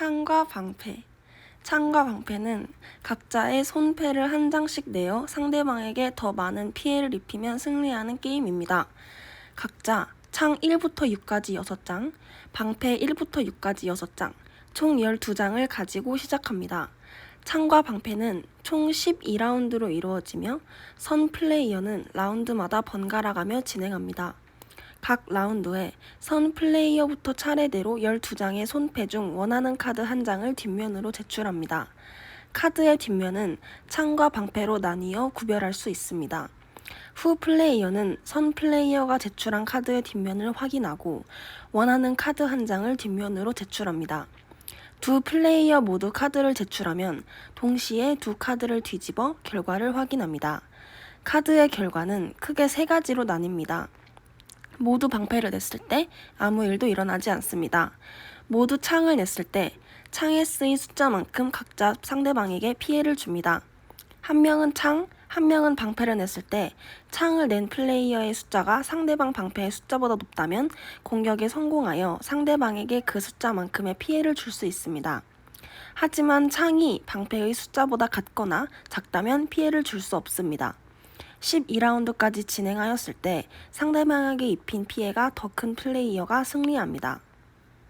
창과 방패. 창과 방패는 각자의 손패를 한 장씩 내어 상대방에게 더 많은 피해를 입히면 승리하는 게임입니다. 각자 창 1부터 6까지 6장, 방패 1부터 6까지 6장, 총 12장을 가지고 시작합니다. 창과 방패는 총 12라운드로 이루어지며 선 플레이어는 라운드마다 번갈아가며 진행합니다. 각 라운드에 선 플레이어부터 차례대로 12장의 손패 중 원하는 카드 한 장을 뒷면으로 제출합니다. 카드의 뒷면은 창과 방패로 나뉘어 구별할 수 있습니다. 후 플레이어는 선 플레이어가 제출한 카드의 뒷면을 확인하고 원하는 카드 한 장을 뒷면으로 제출합니다. 두 플레이어 모두 카드를 제출하면 동시에 두 카드를 뒤집어 결과를 확인합니다. 카드의 결과는 크게 세 가지로 나뉩니다. 모두 방패를 냈을 때 아무 일도 일어나지 않습니다. 모두 창을 냈을 때 창에 쓰인 숫자만큼 각자 상대방에게 피해를 줍니다. 한 명은 창, 한 명은 방패를 냈을 때 창을 낸 플레이어의 숫자가 상대방 방패의 숫자보다 높다면 공격에 성공하여 상대방에게 그 숫자만큼의 피해를 줄 수 있습니다. 하지만 창이 방패의 숫자보다 같거나 작다면 피해를 줄 수 없습니다. 12라운드까지 진행하였을 때 상대방에게 입힌 피해가 더 큰 플레이어가 승리합니다.